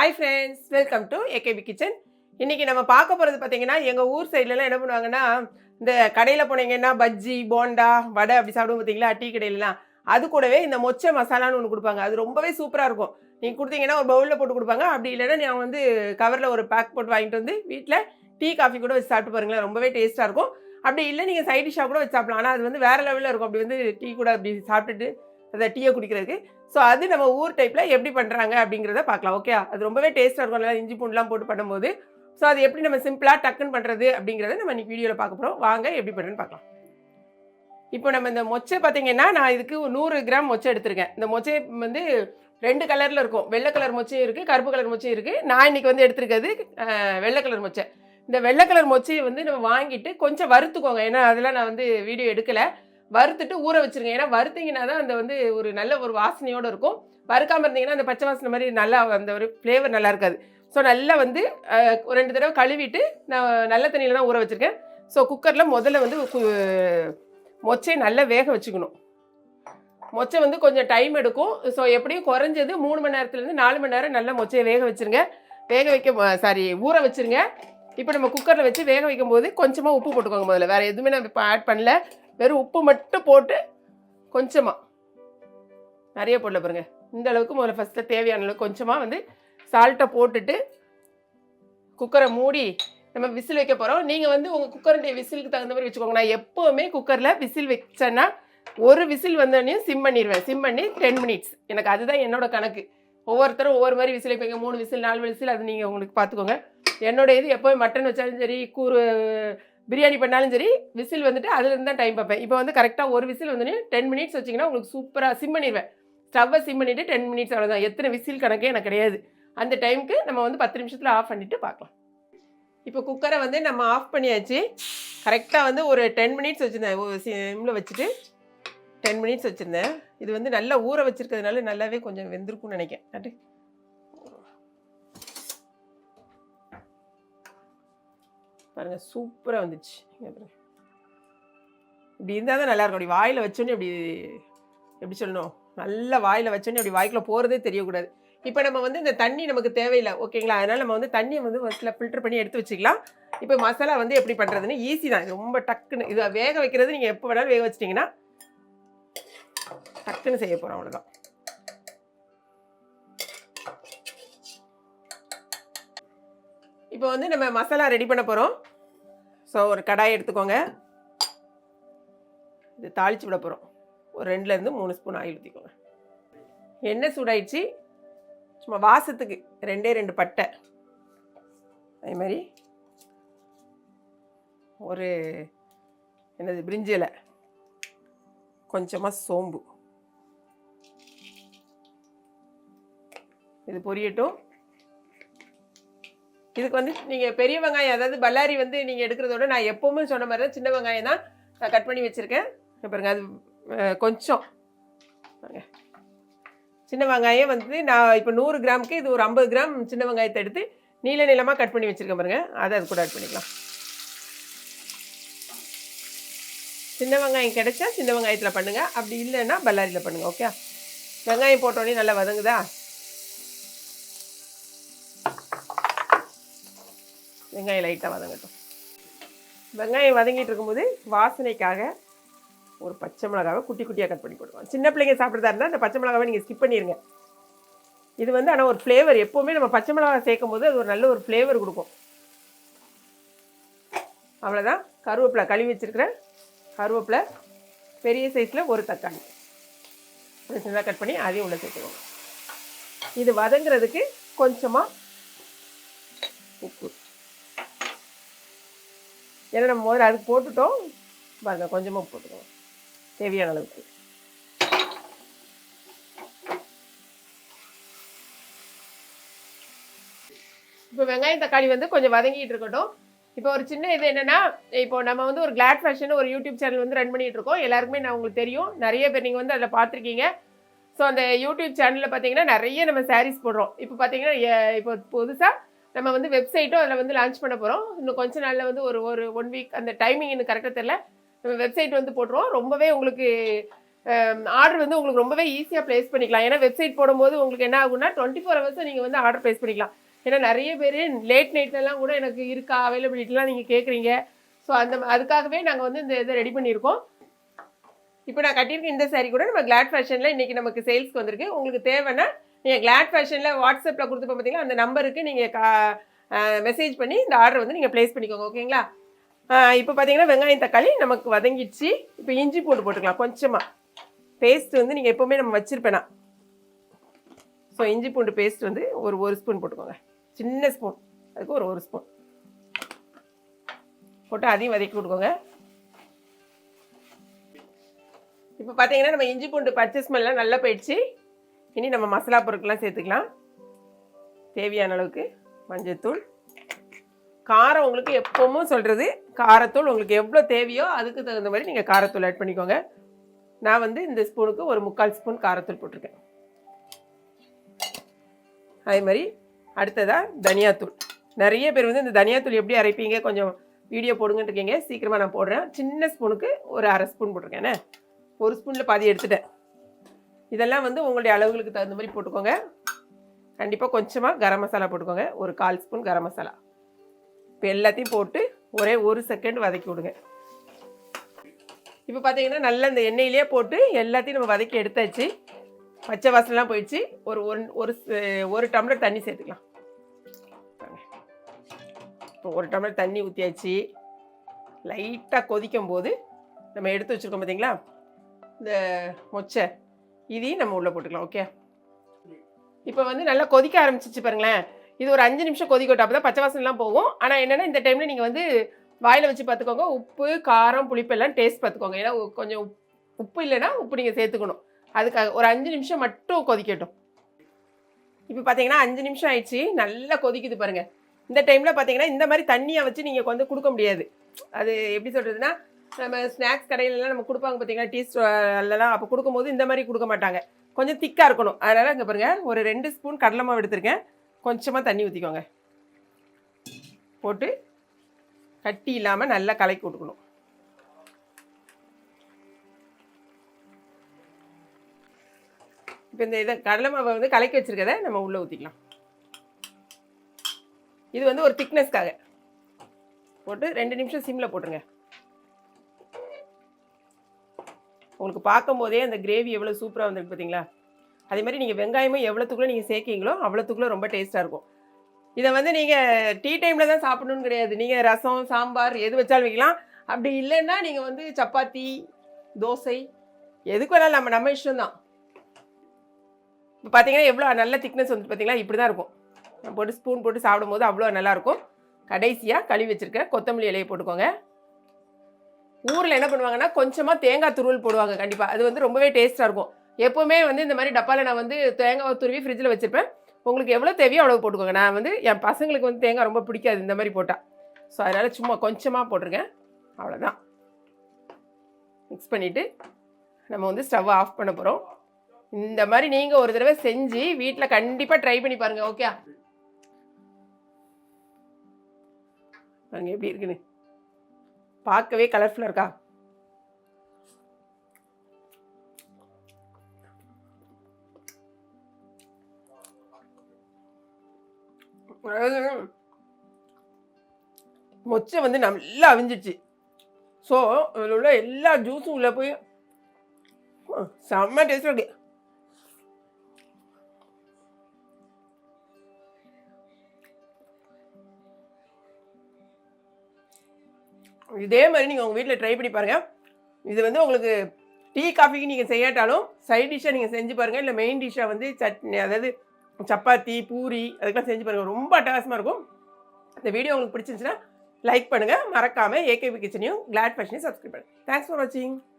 Hi friends welcome to AKP kitchen இன்றைக்கி நம்ம பார்க்க போகிறது பார்த்தீங்கன்னா எங்கள் ஊர் சைட்லலாம் என்ன பண்ணுவாங்கன்னா இந்த கடையில் போனீங்கன்னா பஜ்ஜி போண்டா வடை அப்படி சாப்பிடுவோம் பார்த்தீங்களா? டீ கடையிலலாம். அது கூடவே இந்த மொச்சை மசாலான்னு ஒன்று கொடுப்பாங்க. அது ரொம்பவே சூப்பராக இருக்கும். நீங்கள் கொடுத்தீங்கன்னா ஒரு பவுலில் போட்டு கொடுப்பாங்க. அப்படி இல்லைன்னா நான் வந்து கவரில் ஒரு பேக் போட்டு வாங்கிட்டு வந்து வீட்டில் டீ காஃபி கூட வச்சு சாப்பிட்டு பாருங்களேன். ரொம்பவே டேஸ்ட்டாக இருக்கும். அப்படி இல்லை நீங்கள் சைட் டிஷ்ஷாக கூட வச்சு சாப்பிடலாம். ஆனால் அது வந்து வேறு லெவலில் இருக்கும். அப்படி வந்து டீ கூட அப்படி சாப்பிட்டுட்டு அந்த டீயை குடிக்கிறதுக்கு. ஸோ அது நம்ம ஊர் டைப்பில் எப்படி பண்ணுறாங்க அப்படிங்கிறத பார்க்கலாம் ஓகே அது ரொம்பவே டேஸ்ட்டாக இருக்கும் நல்லா இஞ்சி பூண்டுலாம் போட்டு பண்ணும்போது. ஸோ அது எப்படி நம்ம சிம்பிளாக டக்குன்னு பண்ணுறது அப்படிங்கிறத நம்ம இன்றைக்கி வீடியோவில் பார்க்க போகிறோம் வாங்க எப்படி பண்ணுறேன்னு பார்க்கலாம். இப்போ நம்ம இந்த மொச்சை பார்த்தீங்கன்னா நான் இதுக்கு நூறு கிராம் மொச்சை எடுத்திருக்கேன். இந்த மொச்சை வந்து ரெண்டு கலரில் இருக்கும். வெள்ளை கலர் மொச்சையும் இருக்குது கருப்பு கலர் மொச்சையும் இருக்குது நான் இன்றைக்கி வந்து எடுத்திருக்கிறது வெள்ளை கலர் மொச்சை. இந்த வெள்ளை கலர் மொச்சையை வந்து நம்ம வாங்கிட்டு கொஞ்சம் வறுத்துக்கோங்க. ஏன்னா அதெல்லாம் நான் வந்து வீடியோ எடுக்கலை. வறுத்துட்டு ஊற வச்சுருங்க. ஏன்னா வறுத்தீங்கன்னா தான் அந்த வந்து ஒரு நல்ல ஒரு வாசனையோடு இருக்கும். வறுக்காமல் இருந்தீங்கன்னா அந்த பச்சை வாசனை மாதிரி நல்லா அந்த ஒரு ஃப்ளேவர் நல்லா இருக்காது. ஸோ நல்லா வந்து ஒரு ரெண்டு தடவை கழுவிட்டு நான் நல்ல தண்ணியில் தான் ஊற வச்சுருக்கேன். ஸோ குக்கரில் முதல்ல வந்து கு- மொச்சையை நல்லா வேக வச்சுக்கணும். மொச்சை வந்து கொஞ்சம் டைம் எடுக்கும். ஸோ எப்படியும் குறைஞ்சது மூணு மணி நேரத்துலேருந்து நாலு மணி நேரம் நல்லா மொச்சையை வேக வச்சுருங்க. வேக வைக்க சாரி ஊற வச்சுருங்க. இப்போ நம்ம குக்கரில் வச்சு வேக வைக்கும் போது கொஞ்சமாக உப்பு போட்டுக்கோங்க முதல்ல. வேறு எதுவுமே நான் இப்போ ஆட் பண்ணல. வெறும் உப்பு மட்டும் போட்டு கொஞ்சமாக நிறைய போடல பாருங்க. இந்த அளவுக்கு முதல்ல ஃபஸ்ட்டு தேவையான அளவுக்கு கொஞ்சமாக வந்து சால்ட்டை போட்டுட்டு குக்கரை மூடி நம்ம விசில் வைக்க போகிறோம் நீங்கள் வந்து உங்கள் குக்கருடைய விசிலுக்கு தகுந்த மாதிரி வச்சுக்கோங்க. நான் எப்போவுமே குக்கரில் விசில் வச்சேன்னா ஒரு விசில் வந்தோடனே சிம் பண்ணிடுவேன் சிம் பண்ணி டென் மினிட்ஸ் எனக்கு அதுதான் என்னோட கணக்கு. ஒவ்வொருத்தரும் ஒவ்வொரு மாதிரி விசில் வைப்பீங்க. மூணு விசில் நாலு விசில் அது நீங்கள் உங்களுக்கு பார்த்துக்கோங்க. என்னோட இது எப்போவுமே மட்டன் வச்சாலும் சரி கூறு பிரியாணி பண்ணாலும் சரி விசில் வந்துட்டு அதுலேருந்து தான் டைம் பார்ப்பேன். இப்போ வந்து கரெக்டாக ஒரு விசில் வந்தோடனே டென் மினிட்ஸ் வச்சிங்கன்னா உங்களுக்கு சூப்பராக சிம் பண்ணிடுவேன் ஸ்டவ்வை சிம் பண்ணிவிட்டு டென் மினிட்ஸ் அவ்வளோதான் எத்தனை விசில் கணக்கே எனக்கு கிடையாது. அந்த டைமுக்கு நம்ம வந்து பத்து நிமிஷத்தில் ஆஃப் பண்ணிவிட்டு பார்க்கலாம். இப்போ குக்கரை வந்து நம்ம ஆஃப் பண்ணியாச்சு. கரெக்டாக வந்து ஒரு டென் மினிட்ஸ் வச்சுருந்தேன். சிம்மில் வச்சுட்டு டென் மினிட்ஸ் வச்சுருந்தேன். இது வந்து நல்லா ஊற வச்சுருக்கிறதுனால நல்லாவே கொஞ்சம் வெந்திருக்கும்னு நினைக்கிறேன். பாருங்க சூப்பராக வந்துச்சு. இப்படி இருந்தால் தான் நல்லாயிருக்கும் அப்படி வாயில் வச்சோன்னே அப்படி எப்படி சொல்லணும்? நல்லா வாயில் வச்சோன்னே அப்படி வாய்க்குள்ள போகிறதே தெரியக்கூடாது. இப்போ நம்ம வந்து இந்த தண்ணி நமக்கு தேவையில்லை. ஓகேங்களா அதனால் நம்ம வந்து தண்ணியை வந்து ஃபஸ்ட்டில் ஃபில்டர் பண்ணி எடுத்து வச்சுக்கலாம். இப்போ மசாலா வந்து எப்படி பண்ணுறதுன்னு ஈஸி தான். ரொம்ப டக்குன்னு இது வேக வைக்கிறது நீங்கள் எப்போ வேணாலும் வேக வச்சிட்டிங்கன்னா டக்குன்னு செய்ய போகிறோம் அவ்வளோதான் இப்போ வந்து நம்ம மசாலா ரெடி பண்ண போகிறோம் ஸோ ஒரு கடாய் எடுத்துக்கோங்க. இது தாளித்து விட போகிறோம் ஒரு ரெண்டுலேருந்து மூணு ஸ்பூன் ஆயில் ஊற்றிக்கோங்க எண்ணெய் சூடாயிடுச்சு. சும்மா வாசத்துக்கு ரெண்டே ரெண்டு பட்டை. அதே மாதிரி ஒரு என்னது பிரிஞ்சில் கொஞ்சமாக சோம்பு. இது பொரியட்டும். இதுக்கு வந்து நீங்கள் பெரிய வெங்காயம் அதாவது பல்லாரி வந்து நீங்கள் எடுக்கிறத விட நான் எப்போவுமே சொன்ன மாதிரி தான் சின்ன வெங்காயம் தான் நான் கட் பண்ணி வச்சுருக்கேன். பாருங்கள் பாருங்க அது கொஞ்சம். சின்ன வெங்காயம் வந்து நான் இப்போ நூறு கிராமுக்கு இது ஒரு ஐம்பது கிராம் சின்ன வெங்காயத்தை எடுத்து நீல நீளமாக கட் பண்ணி வச்சுருக்கேன் பாருங்க. அதை அது கூட ஆட் பண்ணிக்கலாம். சின்ன வெங்காயம் கிடைச்சா சின்ன வெங்காயத்தில் பண்ணுங்கள் அப்படி இல்லைன்னா பல்லாரியில் பண்ணுங்கள் ஓகே வெங்காயம் போட்டோடனே நல்லா வதங்குதா? வெங்காயம் லைட்டாக வதங்கட்டும். வெங்காயம் வதங்கிட்டு இருக்கும்போது வாசனைக்காக ஒரு பச்சை மிளகாவை குட்டி குட்டியாக கட் பண்ணி போடுவோம். சின்ன பிள்ளைங்க சாப்பிட்றதா இருந்தால் அந்த பச்சை மிளகாவை நீங்கள் ஸ்கிப் பண்ணிடுங்க இது வந்து ஆனால் ஒரு ஃப்ளேவர் எப்போவுமே நம்ம பச்சை மிளகாய் சேர்க்கும் போது அது ஒரு நல்ல ஒரு ஃப்ளேவர் கொடுக்கும். அவ்வளோதான் கருவேப்பிலை கழுவி வச்சுருக்கிறேன் கருவேப்பிலை பெரிய சைஸில் ஒரு தக்காளி. சின்னதாக கட் பண்ணி அதையும் உள்ளே சேர்த்துக்கோங்க. இது வதங்குறதுக்கு கொஞ்சமாக உப்பு. ஏன்னா நம்ம முதல்ல அதுக்கு போட்டுட்டோம். பாருங்க கொஞ்சமாக போட்டுக்கோங்க. தேவையான அளவுக்கு. இப்போ வெங்காயம் தக்காளி வந்து கொஞ்சம் வதங்கிட்டு இருக்கட்டும். இப்போ ஒரு சின்ன இது என்னன்னா இப்போ நம்ம வந்து ஒரு கிளாட் ஃபேஷன் ஒரு யூடியூப் சேனல் வந்து ரன் பண்ணிட்டு இருக்கோம். எல்லாருக்குமே நான் உங்களுக்கு தெரியும். நிறைய பேர் நீங்கள் வந்து அதில் பார்த்துருக்கீங்க. ஸோ அந்த யூடியூப் சேனலில் பார்த்தீங்கன்னா நிறைய நம்ம சாரீஸ் போடுறோம். இப்போ பார்த்தீங்கன்னா இப்போ புதுசாக நம்ம வந்து வெப்சைட்டும் அதில் வந்து லான்ச் பண்ண போகிறோம் இன்னும் கொஞ்ச நாளில் வந்து ஒரு ஒரு ஒன் வீக் அந்த டைமிங் இன்னும் கரெக்டாக தெரில நம்ம வெப்சைட் வந்து போட்டுருவோம். ரொம்பவே உங்களுக்கு ஆர்டர் வந்து உங்களுக்கு ரொம்பவே ஈஸியாக ப்ளேஸ் பண்ணிக்கலாம். ஏன்னா வெப்சைட் போடும்போது உங்களுக்கு என்ன ஆகும்னா டுவெண்ட்டி ஃபோர் ஹவர்ஸும் நீங்கள் வந்து ஆர்டர் ப்ளேஸ் பண்ணிக்கலாம். ஏன்னா நிறைய பேர் லேட் நைட்லலாம் கூட எனக்கு இருக்கா? அவைலபிலிட்டிலாம் நீங்கள் கேட்குறீங்க ஸோ அந்த அதுக்காகவே நாங்கள் வந்து இந்த இதை ரெடி பண்ணியிருக்கோம். இப்போ நான் கட்டியிருக்க இந்த saree கூட நம்ம கிளாட் ஃபேஷனில் இன்றைக்கி நமக்கு சேல்ஸ்க்கு வந்திருக்கு. உங்களுக்கு தேவைன்னா நீங்கள் கிளாட் ஃபேஷனில் வாட்ஸ்அப்பில் கொடுத்துப்போம் பார்த்தீங்களா அந்த நம்பருக்கு நீங்கள் கா மெசேஜ் பண்ணி இந்த ஆர்டர் வந்து நீங்கள் ப்ளேஸ் பண்ணிக்கோங்க ஓகேங்களா இப்போ பார்த்தீங்கன்னா வெங்காயம் தக்காளி நமக்கு வதங்கிடுச்சு. இப்போ இஞ்சி பூண்டு போட்டுக்கலாம் கொஞ்சமாக பேஸ்ட் வந்து நீங்கள் எப்போவுமே நம்ம வச்சுருப்பேனா? ஸோ இஞ்சி பூண்டு பேஸ்ட் வந்து ஒரு ஒரு ஸ்பூன் போட்டுக்கோங்க. சின்ன ஸ்பூன் அதுக்கு ஒரு ஒரு ஸ்பூன் போட்டு அதையும் வதக்கி விட்டுக்கோங்க. இப்போ பார்த்தீங்கன்னா நம்ம இஞ்சி பூண்டு பச்சை ஸ்மெல்லாம் நல்லா போயிடுச்சு. இனி நம்ம மசாலா பொருட்கள்லாம் சேர்த்துக்கலாம். தேவையான அளவுக்கு மஞ்சத்தூள். காரம் உங்களுக்கு எப்பவும் சொல்கிறது காரத்தூள் உங்களுக்கு எவ்வளோ தேவையோ அதுக்கு தகுந்த மாதிரி நீங்கள் காரத்தூள் ஆட் பண்ணிக்கோங்க. நான் வந்து இந்த ஸ்பூனுக்கு ஒரு முக்கால் ஸ்பூன் காரத்தூள் போட்டிருக்கேன். அதே மாதிரி அடுத்ததாக தனியாத்தூள். நிறைய பேர் வந்து இந்த தனியாத்தூள் எப்படி அரைப்பீங்க கொஞ்சம் வீடியோ போடுங்கன்னு இருக்கீங்க சீக்கிரமாக நான் போடுறேன். சின்ன ஸ்பூனுக்கு ஒரு அரை ஸ்பூன் போட்டிருக்கேன் ஒரு ஸ்பூனில் பாதி எடுத்துட்டேன். இதெல்லாம் வந்து உங்களுடைய அளவுகளுக்கு தகுந்த மாதிரி போட்டுக்கோங்க. கண்டிப்பாக கொஞ்சமாக கரம் மசாலா போட்டுக்கோங்க. ஒரு கால் ஸ்பூன் கரம் மசாலா. இப்போ எல்லாத்தையும் போட்டு ஒரே ஒரு செகண்ட் வதக்கி விடுங்க. இப்போ பார்த்தீங்கன்னா நல்லா இந்த எண்ணெயிலே போட்டு எல்லாத்தையும் நம்ம வதக்கி எடுத்தாச்சு. பச்சை வாசனைலாம் போயிடுச்சு. ஒரு ஒன் ஒரு ஒரு டம்ளர் தண்ணி சேர்த்துக்கலாம். இப்போ ஒரு டம்ளர் தண்ணி ஊற்றியாச்சு லைட்டாக கொதிக்கும் போது நம்ம எடுத்து வச்சுருக்கோம் பார்த்தீங்களா இந்த மொச்சை. இதையும் நம்ம உள்ளே போட்டுக்கலாம் ஓகே இப்போ வந்து நல்லா கொதிக்க ஆரம்பிச்சிச்சு பாருங்களேன். இது ஒரு அஞ்சு நிமிஷம் கொதிக்கட்டும் அப்போ தான் பச்சை வாசனைலாம் போகும். ஆனால் என்னென்னா இந்த டைமில் நீங்கள் வந்து வாயில் வச்சு பார்த்துக்கோங்க. உப்பு காரம் புளிப்பு எல்லாம் டேஸ்ட் பார்த்துக்கோங்க. ஏன்னா கொஞ்சம் உப்- உப்பு இல்லைன்னா உப்பு நீங்கள் சேர்த்துக்கணும். அதுக்காக ஒரு அஞ்சு நிமிஷம் மட்டும் கொதிக்கட்டும். இப்போ பார்த்தீங்கன்னா அஞ்சு நிமிஷம் ஆயிடுச்சு. நல்லா கொதிக்குது பாருங்கள் இந்த டைமில் பார்த்தீங்கன்னா இந்த மாதிரி தண்ணியை வச்சு நீங்கள் வந்து கொடுக்க முடியாது. அது எப்படி சொல்கிறதுனா நம்ம ஸ்நாக்ஸ் கடையிலலாம் நம்ம கொடுப்பாங்க பார்த்தீங்கன்னா டீ ஸ்டால்லாம் அப்போ கொடுக்கும்போது இந்த மாதிரி கொடுக்க மாட்டாங்க. கொஞ்சம் திக்காக இருக்கணும். அதனால் இங்கே பாருங்கள் ஒரு ரெண்டு ஸ்பூன் கடலை மாவு எடுத்திருக்கேன். கொஞ்சமாக தண்ணி ஊற்றிக்கோங்க போட்டு கட்டி இல்லாமல் நல்லா கலக்கி விட்டுக்கணும். இப்போ இந்த இதை கடலை மாவை வந்து கலக்கி வச்சிருக்கதை நம்ம உள்ளே ஊற்றிக்கலாம் இது வந்து ஒரு திக்னஸ்க்காக போட்டு ரெண்டு நிமிஷம் சிம்மில் போட்டுருங்க. உங்களுக்கு பார்க்கும்போதே அந்த கிரேவி எவ்வளோ சூப்பராக வந்திருக்கு பார்த்தீங்களா அதே மாதிரி நீங்கள் வெங்காயமும் எவ்வளோத்துக்குள்ளே நீங்கள் சேர்க்கிங்களோ அவ்வளோத்துக்குள்ளே ரொம்ப டேஸ்ட்டாக இருக்கும். இதை வந்து நீங்கள் டீ டைமில் தான் சாப்பிடணும்னு கிடையாது. நீங்கள் ரசம் சாம்பார் எது வச்சாலும் வைக்கலாம். அப்படி இல்லைன்னா நீங்கள் வந்து சப்பாத்தி தோசை எதுக்கு வேணாலும் நம்ம நம்ம இஷ்டம் தான் இப்போ பார்த்தீங்கன்னா எவ்வளோ நல்ல திக்னஸ் வந்து பார்த்தீங்களா இப்படி தான் இருக்கும் போட்டு ஸ்பூன் போட்டு சாப்பிடும்போது அவ்வளோ நல்லாயிருக்கும் கடைசியாக கழுவி வச்சுருக்க கொத்தமல்லி இலையை போட்டுக்கோங்க. ஊரில் என்ன பண்ணுவாங்கன்னா கொஞ்சமாக தேங்காய் துருவல் போடுவாங்க கண்டிப்பாக அது வந்து ரொம்பவே டேஸ்ட்டாக இருக்கும். எப்போவுமே வந்து இந்த மாதிரி டப்பாவில் நான் வந்து தேங்காய் துருவி ஃப்ரிட்ஜில் வச்சுருப்பேன். உங்களுக்கு எவ்வளோ தேவையோ அவ்வளோ போட்டுக்கோங்க. நான் வந்து என் பசங்களுக்கு வந்து தேங்காய் ரொம்ப பிடிக்காது இந்த மாதிரி போட்டால் ஸோ அதனால் சும்மா கொஞ்சமாக போட்டிருக்கேன். அவ்வளோதான் மிக்ஸ் பண்ணிவிட்டு நம்ம வந்து ஸ்டவ் ஆஃப் பண்ண போகிறோம் இந்த மாதிரி நீங்கள் ஒரு தடவை செஞ்சு வீட்டில் கண்டிப்பாக ட்ரை பண்ணி பாருங்கள் ஓகே பாருங்க எப்படி இருக்குன்னு. பார்க்கவே கலர்ஃபுல்லாக இருக்கா? மொச்சை வந்து நல்லா அவிஞ்சிடுச்சு ஸோ அதில் உள்ள எல்லா ஜூஸும் உள்ளே போய் செம்ம டேஸ்ட்டாக இருக்குது இதே மாதிரி நீங்கள் உங்கள் வீட்டில் ட்ரை பண்ணி பாருங்கள் இது வந்து உங்களுக்கு டீ காஃபிக்கு நீங்கள் செய்யாட்டாலும் சைட் டிஷ்ஷாக நீங்கள் செஞ்சு பாருங்கள் இல்லை மெயின் டிஷ்ஷாக வந்து சட்னி அதாவது சப்பாத்தி பூரி அதுக்கெல்லாம் செஞ்சு பாருங்கள் ரொம்ப அட்டகாசமாக இருக்கும். இந்த வீடியோ உங்களுக்கு பிடிச்சிருந்துச்சுன்னா லைக் பண்ணுங்கள் மறக்காமல் ஏகேபி கிச்சனையும் கிளாட் ஃபேஷனையும் சப்ஸ்கிரைப் பண்ணுங்கள் தேங்க்ஸ் ஃபார் வாட்சிங்